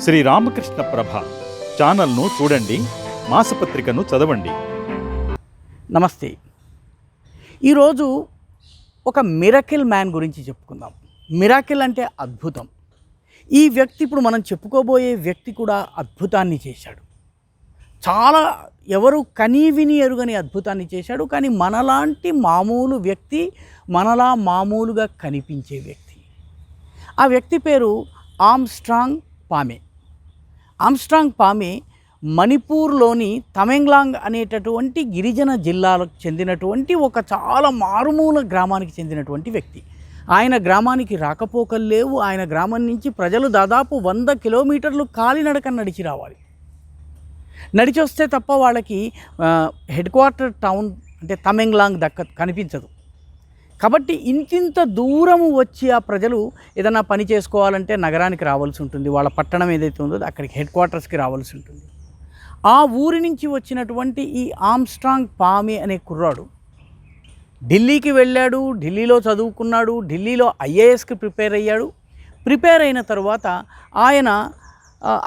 శ్రీ రామకృష్ణ ప్రభ ఛానల్ను చూడండి మాసపత్రికను చదవండి. నమస్తే. ఈరోజు ఒక మిరకిల్ మ్యాన్ గురించి చెప్పుకుందాం. మిరాకిల్ అంటే అద్భుతం. ఈ వ్యక్తి ఇప్పుడు మనం చెప్పుకోబోయే వ్యక్తి కూడా అద్భుతాన్ని చేశాడు. చాలా ఎవరు కనీవిని ఎరుగని అద్భుతాన్ని చేశాడు కానీ మనలాంటి మామూలు వ్యక్తి మనలా మామూలుగా కనిపించే వ్యక్తి. ఆ వ్యక్తి పేరు ఆమ్స్ట్రాంగ్ పామే. ఆమ్స్ట్రాంగ్ పామే మణిపూర్లోని తమెంగ్లాంగ్ అనేటటువంటి గిరిజన జిల్లాలకు చెందినటువంటి ఒక చాలా మారుమూల గ్రామానికి చెందినటువంటి వ్యక్తి. ఆయన గ్రామానికి రాకపోకలు లేవు. ఆయన గ్రామం నుంచి ప్రజలు దాదాపు వంద కిలోమీటర్లు కాలినడక నడిచి రావాలి. నడిచి వస్తే తప్ప వాళ్ళకి హెడ్ క్వార్టర్ టౌన్ అంటే తమెంగ్లాంగ్ దక్క కనిపించదు. కాబట్టి ఇంతింత దూరము వచ్చి ఆ ప్రజలు ఏదైనా పని చేసుకోవాలంటే నగరానికి రావాల్సి ఉంటుంది. వాళ్ళ పట్టణం ఏదైతే ఉందో అక్కడికి హెడ్ క్వార్టర్స్కి రావాల్సి ఉంటుంది. ఆ ఊరి నుంచి వచ్చినటువంటి ఈ ఆమ్స్ట్రాంగ్ పామి అనే కుర్రాడు ఢిల్లీకి వెళ్ళాడు ఢిల్లీలో చదువుకున్నాడు ఢిల్లీలో ఐఏఎస్కి ప్రిపేర్ అయ్యాడు. ప్రిపేర్ అయిన తర్వాత ఆయన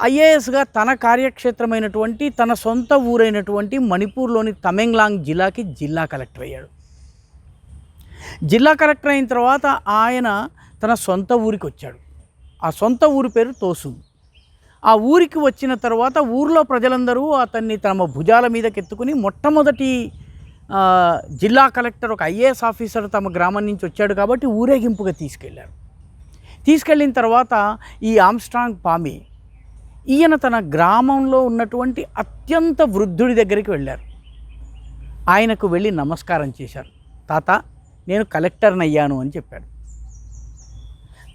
ఐఏఎస్గా తన కార్యక్షేత్రమైనటువంటి తన సొంత ఊరైనటువంటి మణిపూర్లోని తమెంగ్లాంగ్ జిల్లాకి జిల్లా కలెక్టర్ అయ్యాడు. జిల్లా కలెక్టర్ అయిన తర్వాత ఆయన తన సొంత ఊరికి వచ్చాడు. ఆ సొంత ఊరి పేరు తోసు. ఆ ఊరికి వచ్చిన తర్వాత ఊర్లో ప్రజలందరూ అతన్ని తమ భుజాల మీదకి ఎత్తుకుని మొట్టమొదటి జిల్లా కలెక్టర్ ఒక ఐఏఎస్ ఆఫీసర్ తమ గ్రామం నుంచి వచ్చాడు కాబట్టి ఊరేగింపుగా తీసుకెళ్ళారు. తీసుకెళ్ళిన తర్వాత ఈ ఆమ్స్ట్రాంగ్ పామి ఈయన తన గ్రామంలో ఉన్నటువంటి అత్యంత వృద్ధుడి దగ్గరికి వెళ్ళారు. ఆయనకు వెళ్ళి నమస్కారం చేశారు. తాత నేను కలెక్టర్ని అయ్యాను అని చెప్పాడు.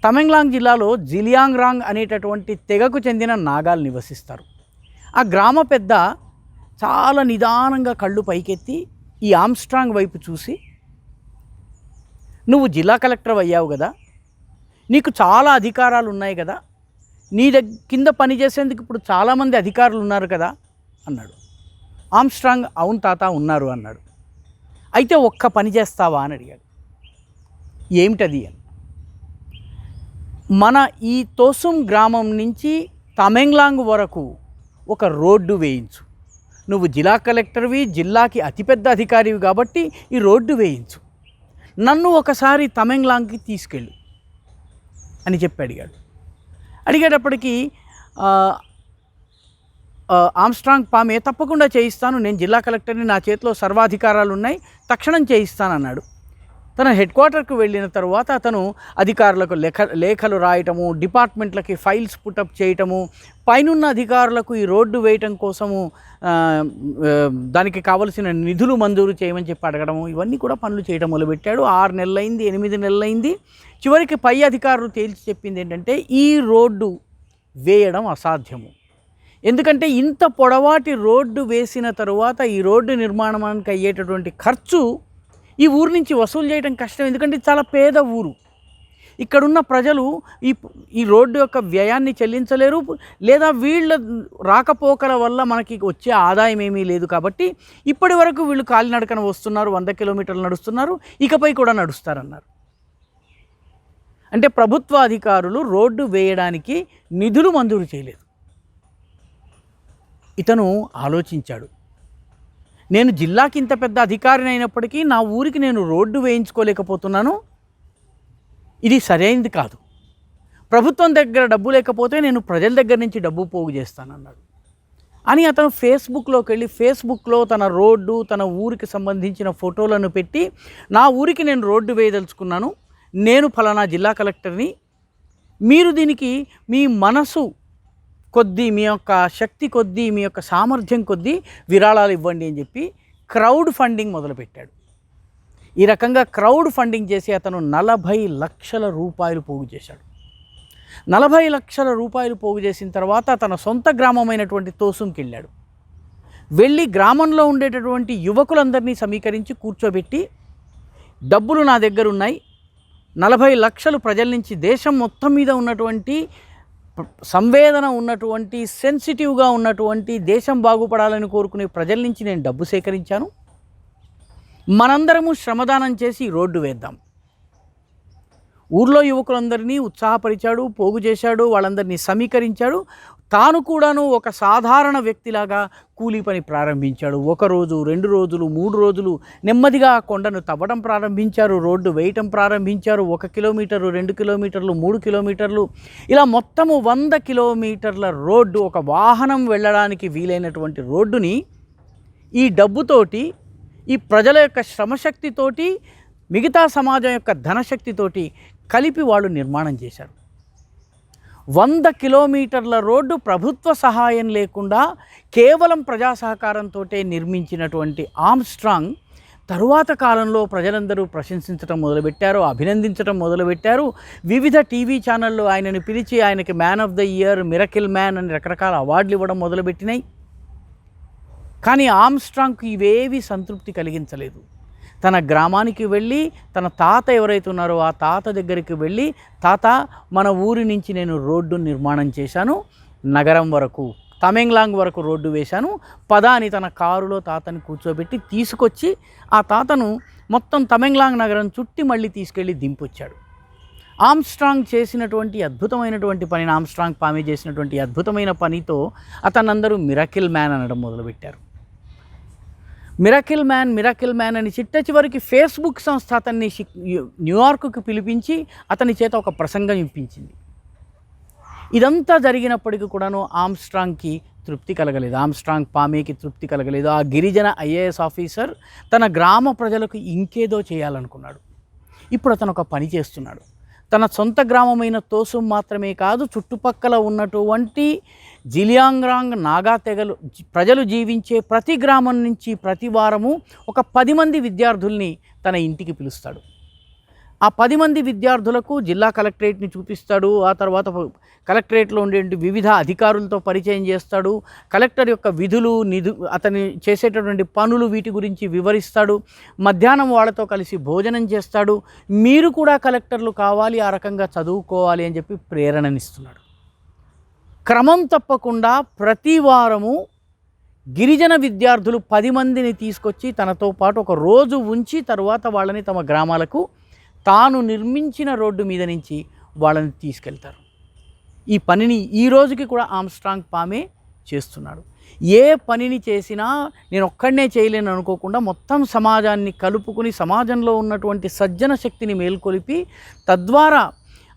తమెంగ్లాంగ్ జిల్లాలో జిలియాంగ్ రాంగ్ అనేటటువంటి తెగకు చెందిన నాగాలు నివసిస్తారు. ఆ గ్రామ పెద్ద చాలా నిదానంగా కళ్ళు పైకెత్తి ఈ ఆమ్స్ట్రాంగ్ వైపు చూసి నువ్వు జిల్లా కలెక్టర్ అయ్యావు కదా నీకు చాలా అధికారాలు ఉన్నాయి కదా నీ దగ్గ కింద పనిచేసేందుకు ఇప్పుడు చాలామంది అధికారులు ఉన్నారు కదా అన్నాడు. ఆమ్స్ట్రాంగ్ అవును తాత ఉన్నారు అన్నాడు. అయితే ఒక్క పని చేస్తావా అని అడిగాడు. ఏమిటది అని. మన ఈ తోసుం గ్రామం నుంచి తమెంగ్లాంగ్ వరకు ఒక రోడ్డు వేయించు. నువ్వు జిల్లా కలెక్టర్వి జిల్లాకి అతిపెద్ద అధికారివి కాబట్టి ఈ రోడ్డు వేయించు. నన్ను ఒకసారి తమెంగ్లాంగ్కి తీసుకెళ్ళు అని చెప్పి అడిగాడు. అడిగేటప్పటికీ ఆమ్స్ట్రాంగ్ పామే తప్పకుండా చేయిస్తాను. నేను జిల్లా కలెక్టర్ని నా చేతిలో సర్వాధికారాలు ఉన్నాయి తక్షణం చేయిస్తానన్నాడు. తన హెడ్ క్వార్టర్కు వెళ్ళిన తర్వాత అతను అధికారులకు లేఖ లేఖలు రాయటము డిపార్ట్మెంట్లకి ఫైల్స్ పుటప్ చేయటము పైనున్న అధికారులకు ఈ రోడ్డు వేయటం కోసము దానికి కావలసిన నిధులు మంజూరు చేయమని చెప్పి అడగడము ఇవన్నీ కూడా పనులు చేయడం మొదలుపెట్టాడు. ఆరు నెలలైంది ఎనిమిది నెలలైంది. చివరికి పై అధికారులు తేల్చి చెప్పింది ఏంటంటే ఈ రోడ్డు వేయడం అసాధ్యము. ఎందుకంటే ఇంత పొడవాటి రోడ్డు వేసిన తరువాత ఈ రోడ్డు నిర్మాణానికి అయ్యేటటువంటి ఖర్చు ఈ ఊరు నుంచి వసూలు చేయడం కష్టం ఎందుకంటే చాలా పేద ఊరు. ఇక్కడున్న ప్రజలు ఈ ఈ రోడ్డు యొక్క వ్యయాన్ని చెల్లించలేరు లేదా వీళ్ళ రాకపోకల వల్ల మనకి వచ్చే ఆదాయం ఏమీ లేదు కాబట్టి ఇప్పటి వరకు వీళ్ళు కాలినడకన వస్తున్నారు వంద కిలోమీటర్లు నడుస్తున్నారు ఇకపై కూడా నడుస్తారన్నారు. అంటే ప్రభుత్వ అధికారులు రోడ్డు వేయడానికి నిధులు మంజూరు చేయలేదు. ఇతను ఆలోచించాడు. నేను జిల్లాకి ఇంత పెద్ద అధికారిని అయినప్పటికీ నా ఊరికి నేను రోడ్డు వేయించుకోలేకపోతున్నాను. ఇది సరైనది కాదు. ప్రభుత్వం దగ్గర డబ్బు లేకపోతే నేను ప్రజల దగ్గర నుంచి డబ్బు పోగు చేస్తానన్నాడు. అని అతను ఫేస్బుక్లోకి వెళ్ళి ఫేస్బుక్లో తన రోడ్డు తన ఊరికి సంబంధించిన ఫోటోలను పెట్టి నా ఊరికి నేను రోడ్డు వేయదలుచుకున్నాను. నేను ఫలానా జిల్లా కలెక్టర్ని. మీరు దీనికి మీ మనసు కొద్దీ మీ యొక్క శక్తి కొద్దీ మీ యొక్క సామర్థ్యం కొద్దీ విరాళాలు ఇవ్వండి అని చెప్పి క్రౌడ్ ఫండింగ్ మొదలుపెట్టాడు. ఈ రకంగా క్రౌడ్ ఫండింగ్ చేసి అతను నలభై లక్షల రూపాయలు పోగు చేశాడు. నలభై లక్షల రూపాయలు పోగు చేసిన తర్వాత తన సొంత గ్రామమైనటువంటి తోసుంకి వెళ్ళాడు. వెళ్ళి గ్రామంలో ఉండేటటువంటి యువకులందరినీ సమీకరించి కూర్చోబెట్టి డబ్బులు నా దగ్గర ఉన్నాయి. నలభై లక్షలు ప్రజల నుంచి దేశం మొత్తం మీద ఉన్నటువంటి సంవేదన ఉన్నటువంటి సెన్సిటివ్గా ఉన్నటువంటి దేశం బాగుపడాలని కోరుకునే ప్రజల నుంచి నేను డబ్బు సేకరించాను. మనందరము శ్రమదానం చేసి రోడ్డు వేద్దాం. ఊర్లో యువకులందరినీ ఉత్సాహపరిచాడు పోగు చేశాడు వాళ్ళందరినీ సమీకరించాడు. తాను కూడాను ఒక సాధారణ వ్యక్తిలాగా కూలీ పని ప్రారంభించాడు. ఒక రోజు రెండు రోజులు మూడు రోజులు నెమ్మదిగా కొండను తవ్వడం ప్రారంభించారు. రోడ్డు వేయటం ప్రారంభించారు. ఒక కిలోమీటరు రెండు కిలోమీటర్లు మూడు కిలోమీటర్లు. ఇలా మొత్తము వంద కిలోమీటర్ల రోడ్డు ఒక వాహనం వెళ్ళడానికి వీలైనటువంటి రోడ్డుని ఈ డబ్బుతోటి ఈ ప్రజల యొక్క శ్రమశక్తితోటి మిగతా సమాజం యొక్క ధనశక్తితోటి కలిపి వాళ్ళు నిర్మాణం చేశారు. వంద కిలోమీటర్ల రోడ్డు ప్రభుత్వ సహాయం లేకుండా కేవలం ప్రజా సహకారంతో నిర్మించినటువంటి ఆమ్స్ట్రాంగ్ తరువాత కాలంలో ప్రజలందరూ ప్రశంసించడం మొదలుపెట్టారు అభినందించడం మొదలుపెట్టారు. వివిధ టీవీ ఛానళ్ళు ఆయనను పిలిచి ఆయనకి man of the year miracle man అని రకరకాల అవార్డులు ఇవ్వడం మొదలుపెట్టినాయి. కానీ ఆమ్స్ట్రాంగ్కి ఇవేవి సంతృప్తి కలిగించలేదు. తన గ్రామానికి వెళ్ళి తన తాత ఎవరైతే ఉన్నారో ఆ తాత దగ్గరికి వెళ్ళి తాత మన ఊరి నుంచి నేను రోడ్డు నిర్మాణం చేశాను. నగరం వరకు తమెంగ్లాంగ్ వరకు రోడ్డు వేశాను. పద అని తన కారులో తాతని కూర్చోబెట్టి తీసుకొచ్చి ఆ తాతను మొత్తం తమెంగ్లాంగ్ నగరం చుట్టి మళ్ళీ తీసుకెళ్ళి దింపొచ్చాడు. ఆమ్స్ట్రాంగ్ చేసినటువంటి అద్భుతమైనటువంటి పనిని ఆమ్స్ట్రాంగ్ పామె చేసినటువంటి అద్భుతమైన పనితో అతనందరూ మిరకిల్ మ్యాన్ అనడం మొదలుపెట్టారు. మిరకిల్ మ్యాన్ మిరాకిల్ మ్యాన్ అని చిట్ట చివరికి ఫేస్బుక్ సంస్థ అతన్ని న్యూయార్క్కు పిలిపించి అతని చేత ఒక ప్రసంగం ఇప్పించింది. ఇదంతా జరిగినప్పటికీ కూడాను ఆమ్స్ట్రాంగ్కి తృప్తి కలగలేదు. ఆమ్స్ట్రాంగ్ పామేకి తృప్తి కలగలేదు. ఆ గిరిజన ఐఏఎస్ ఆఫీసర్ తన గ్రామ ప్రజలకు ఇంకేదో చేయాలనుకున్నాడు. ఇప్పుడు అతను ఒక పని చేస్తున్నాడు. తన సొంత గ్రామమైన తోసుం మాత్రమే కాదు చుట్టుపక్కల ఉన్నటువంటి జిలియాంగ్రాంగ్ నాగా తెగలు ప్రజలు జీవించే ప్రతి గ్రామం నుంచి ప్రతి వారము ఒక పది మంది విద్యార్థుల్ని తన ఇంటికి పిలుస్తాడు. ఆ పది మంది విద్యార్థులకు జిల్లా కలెక్టరేట్ని చూపిస్తాడు. ఆ తర్వాత కలెక్టరేట్లో ఉండే వివిధ అధికారులతో పరిచయం చేస్తాడు. కలెక్టర్ యొక్క విధులు నిధు అతని చేసేటటువంటి పనులు వీటి గురించి వివరిస్తాడు. మధ్యాహ్నం వాళ్ళతో కలిసి భోజనం చేస్తాడు. మీరు కూడా కలెక్టర్లు కావాలి ఆ రకంగా చదువుకోవాలి అని చెప్పి ప్రేరణనిస్తున్నాడు. క్రమం తప్పకుండా ప్రతి వారము గిరిజన విద్యార్థులు పది మందిని తీసుకొచ్చి తనతో పాటు ఒక రోజు ఉంచి తరువాత వాళ్ళని తమ గ్రామాలకు తాను నిర్మించిన రోడ్డు మీద నుంచి వాళ్ళని తీసుకెళ్తారు. ఈ పనిని ఈ రోజుకి కూడా ఆమ్స్ట్రాంగ్ పామే చేస్తున్నాడు. ఏ పనిని చేసినా నేను ఒక్కడనే చేయలేను అనుకోకుండా మొత్తం సమాజాన్ని కలుపుకుని సమాజంలో ఉన్నటువంటి సజ్జన శక్తిని మేల్కొలిపి తద్వారా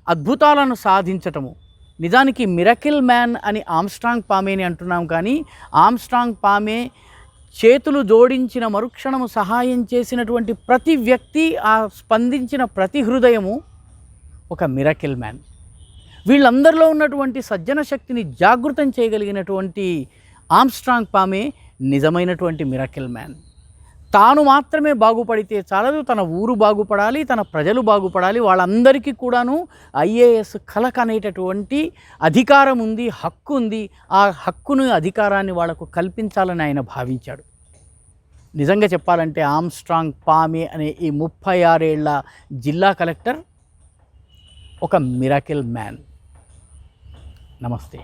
అద్భుతాలను సాధించటము నిజానికి మిరకిల్ మ్యాన్ అని ఆమ్స్ట్రాంగ్ పామేని అంటున్నాం కానీ ఆమ్స్ట్రాంగ్ పామే చేతులు జోడించిన మరుక్షణము సహాయం చేసినటువంటి ప్రతి వ్యక్తి ఆ స్పందించిన ప్రతి హృదయము ఒక మిరకిల్ మ్యాన్. వీళ్ళందరిలో ఉన్నటువంటి సజ్జన శక్తిని జాగృతం చేయగలిగినటువంటి ఆమ్స్ట్రాంగ్ పామే నిజమైనటువంటి మిరకిల్ మ్యాన్. తాను మాత్రమే బాగుపడితే చాలదు. తన ఊరు బాగుపడాలి తన ప్రజలు బాగుపడాలి వాళ్ళందరికీ కూడాను ఐఏఎస్ కలక అనేటటువంటి అధికారం ఉంది హక్కు ఉంది. ఆ హక్కును అధికారాన్ని వాళ్ళకు కల్పించాలని ఆయన భావించాడు. నిజంగా చెప్పాలంటే ఆమ్స్ట్రాంగ్ పామే అనే ఈ ముప్పై ఆరేళ్ళ జిల్లా కలెక్టర్ ఒక మిరాకిల్ మ్యాన్. నమస్తే.